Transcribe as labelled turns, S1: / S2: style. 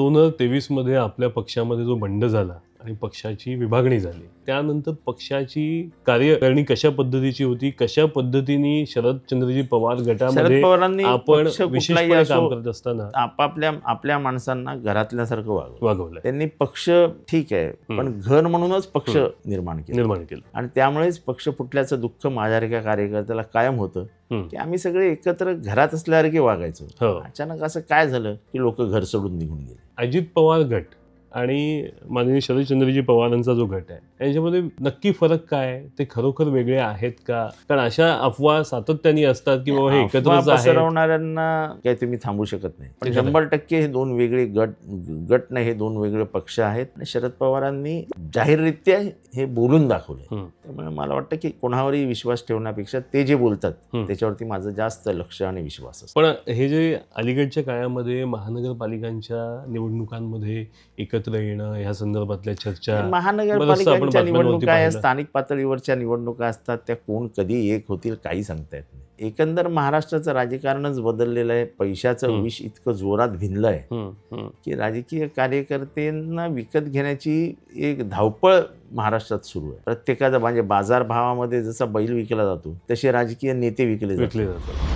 S1: दोन हजार तेवीसमध्ये आपल्या पक्षामध्ये जो बंड झाला आणि पक्षाची विभागणी झाली. त्यानंतर पक्षाची कार्यकारिणी कशा पद्धतीची होती? कशा पद्धतीने शरदचंद्रजी पवार
S2: शरद
S1: गटामध्ये
S2: पवारांनी
S1: आपण काम करत असताना
S2: आपापल्या आपल्या माणसांना घरातल्यासारखं वागवलं.
S1: वागवलंय
S2: त्यांनी पक्ष ठीक आहे पण घर म्हणूनच पक्ष निर्माण केलं.
S1: निर्माण केलं.
S2: आणि त्यामुळेच पक्ष फुटल्याचं दुःख माझ्यासारख्या कार्यकर्त्याला कायम होतं. की आम्ही सगळे एकत्र घरात असल्यासारखे वागायचो.
S1: हो.
S2: अचानक असं काय झालं की लोक घर सोडून निघून गेले.
S1: अजित पवार गट आणि माननीय शरदचंद्रजी पवारांचा जो गट आहे यांच्यामध्ये नक्की फरक काय? ते खरोखर वेगळे आहेत का कारण अशा अफवा सातत्याने असतात की बाबा हे आहे
S2: पसरवणाऱ्यांना काही तुम्ही थांबू शकत नाही पण. शंभर टक्के हे दोन वेगळे गट गट नाही हे दोन वेगळे पक्ष आहेत आणि शरद पवारांनी जाहीररित्या हे बोलून दाखवले. त्यामुळे मला वाटतं की कोणावरही विश्वास ठेवण्यापेक्षा ते जे बोलतात. त्याच्यावरती माझं जास्त लक्ष आणि विश्वास असतो
S1: पण हे जे अलीकडच्या काळामध्ये महानगरपालिकांच्या निवडणुकांमध्ये एकत्र येणं ह्या संदर्भातल्या चर्चा.
S2: महानगरपालिकांच्या निवडणुका या. स्थानिक पातळीवरच्या निवडणुका असतात त्या कोण कधी एक होतील काही सांगता येत नाही. एकंदर महाराष्ट्राचं राजकारणच बदललेलं आहे. पैशाचं. विष इतकं जोरात भिनलं आहे. की राजकीय कार्यकर्त्यांना विकत घेण्याची एक धावपळ महाराष्ट्रात सुरू आहे. प्रत्येकाचा म्हणजे बाजारभावामध्ये जसा बैल विकला जातो तसे राजकीय नेते विकले
S1: विकले जातात.